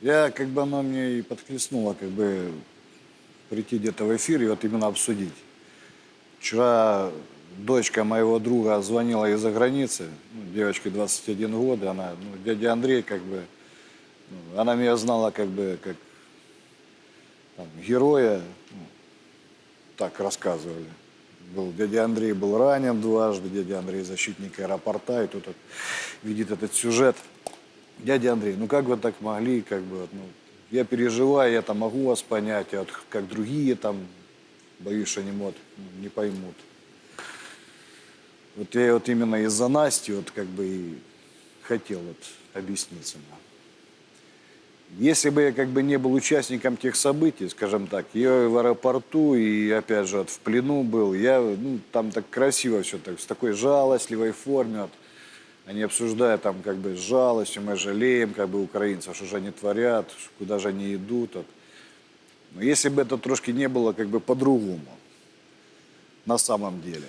Я, как бы, она мне и подхлестнула, как бы, прийти где-то в эфир и вот именно обсудить. Вчера дочка моего друга звонила из-за границы, ну, девочке 21 год, и она, ну, дядя Андрей, как бы, ну, она меня знала, как бы, как там, героя, ну, так рассказывали. Был, дядя Андрей был ранен дважды, дядя Андрей защитник аэропорта, и тут вот видит этот сюжет. Дядя Андрей, ну как вы так могли, как бы, ну, я переживаю, я там могу вас понять, а вот как другие там, боюсь, что не, мод, не поймут. Вот я вот именно из-за Насти вот как бы и хотел вот объясниться. Если бы я как бы не был участником тех событий, скажем так, я в аэропорту, и опять же вот в плену был, я, ну, там так красиво все так, с такой жалостливой форме, вот, они обсуждают там как бы с жалостью, мы жалеем как бы украинцев, что же они творят, куда же они идут. Но если бы это трошки не было как бы по-другому, на самом деле.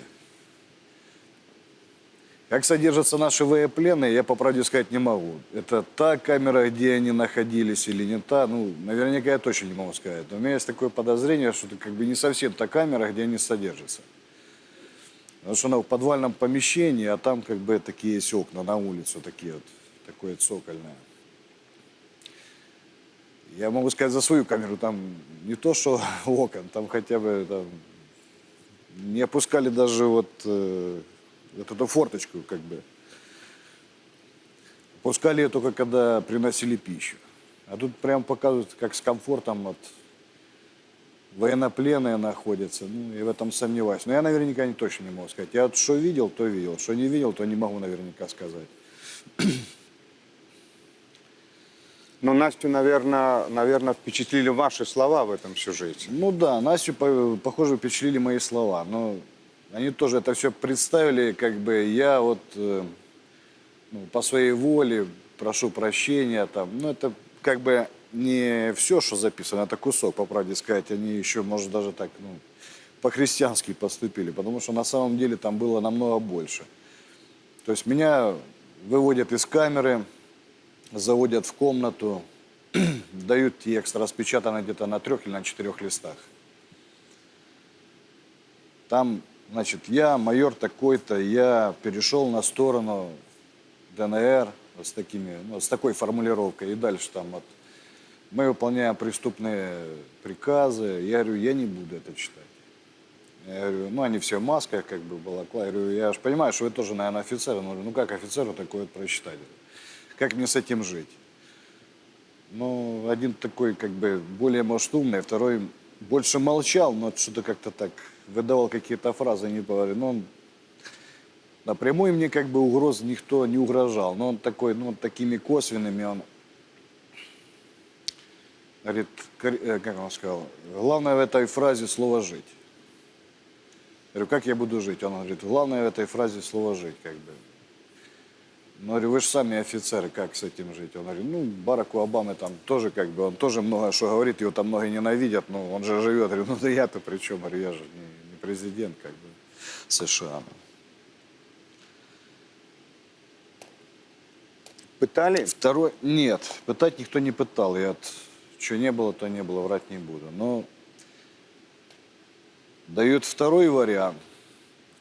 Как содержатся наши военнопленные, я по правде сказать не могу. Это та камера, где они находились или не та, ну, наверняка я точно не могу сказать. Но у меня есть такое подозрение, что это как бы не совсем та камера, где они содержатся. Потому что она в подвальном помещении, а там как бы такие есть окна на улицу, такие вот, такое цокольное. Я могу сказать за свою камеру, там не то, что окон, там хотя бы там, не опускали даже вот, э, вот эту форточку, как бы. Опускали ее только когда приносили пищу. А тут прям показывают, как с комфортом вот, военнопленные находятся. Ну, я в этом сомневаюсь. Но я наверняка не точно не могу сказать. Я что видел, то видел. Что не видел, то не могу наверняка сказать. Ну, Настю, наверное, наверное, впечатлили ваши слова в этом сюжете. Ну да, Настю, по- похоже, впечатлили мои слова. Но они тоже это все представили, как бы я вот э, ну, по своей воле прошу прощения там. Ну это как бы не все, что записано, это кусок, по правде сказать. Они еще, может, даже так, ну, по-христиански поступили, потому что на самом деле там было намного больше. То есть меня выводят из камеры, заводят в комнату, дают текст, распечатанный где-то на трех или на четырех листах. Там, значит, я, майор такой-то, я перешел на сторону ДНР с, такими, ну, с такой формулировкой. И дальше там вот, мы выполняем преступные приказы. Я говорю, я не буду это читать. Я говорю, ну, они все в масках, как бы, балакла. Я говорю, я же понимаю, что вы тоже, наверное, офицер. Я говорю, ну, как офицеру такое вот прочитать? Как мне с этим жить? Ну, один такой, как бы, более, может, умный, второй больше молчал, но что-то как-то так выдавал какие-то фразы, не говорю. Но он напрямую мне как бы угроз никто не угрожал. Но он такой, ну, такими косвенными он говорит, э, как он сказал, главное в этой фразе слово «жить». Я говорю, как я буду жить? Он говорит, главное в этой фразе слово «жить», как бы. Ну, говорю, вы же сами офицеры, как с этим жить? Он говорит, ну, Бараку Обамы там тоже как бы, он тоже много что говорит, его там многие ненавидят, но он же живет. Я говорю, ну, да я-то при чем? Говорю, я же не, не президент, как бы, США. Пытали? Второй, нет, пытать никто не пытал. Я от, что не было, то не было, врать не буду. Но дают второй вариант.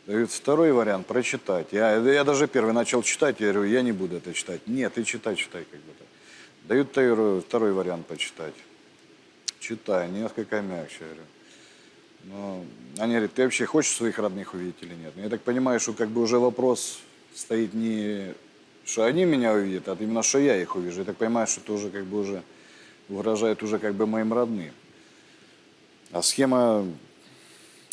Дают второй вариант прочитать. Я, я даже первый начал читать, я говорю, я не буду это читать. Нет, ты читай, читай как бы так. Дают второй, вариант почитать. Читай, несколько мягче, я говорю. Ну, они говорят, ты вообще хочешь своих родных увидеть или нет? Ну, я так понимаю, что как бы уже вопрос стоит не, что они меня увидят, а именно, что я их увижу. Я так понимаю, что это уже как бы уже угрожает уже как бы моим родным. А схема,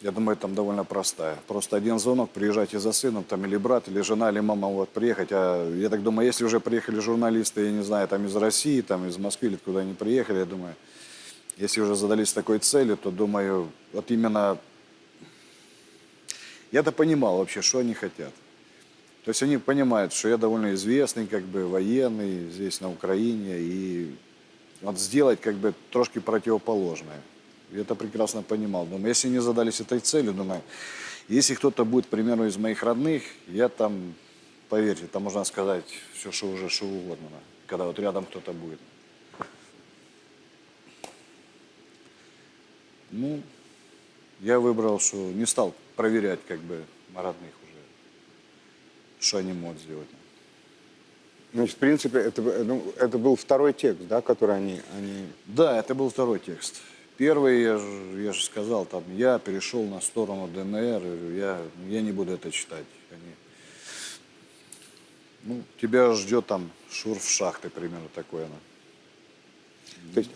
я думаю, там довольно простая. Просто один звонок, приезжайте за сыном, там или брат, или жена, или мама вот приехать. А я так думаю, если уже приехали журналисты, я не знаю, там из России, там из Москвы или куда они приехали, я думаю, если уже задались такой целью, то думаю, вот именно я-то понимал вообще, что они хотят. То есть они понимают, что я довольно известный, как бы военный здесь на Украине, и вот сделать как бы трошки противоположное. Я это прекрасно понимал. Думаю, если не задались этой целью, думаю, если кто-то будет, к примеру, из моих родных, я там, поверьте, там можно сказать все, что уже, что угодно, когда вот рядом кто-то будет. Ну, я выбрал, что не стал проверять как бы родных уже, что они могут сделать. Значит, в принципе, это, б- ну, это был второй текст, да, который они, они... Да, это был второй текст. Первый, я же, я же сказал, там, я перешел на сторону ДНР, я, я не буду это читать. Они, ну, тебя ждет там шурф шахты, примерно такое. оно. То есть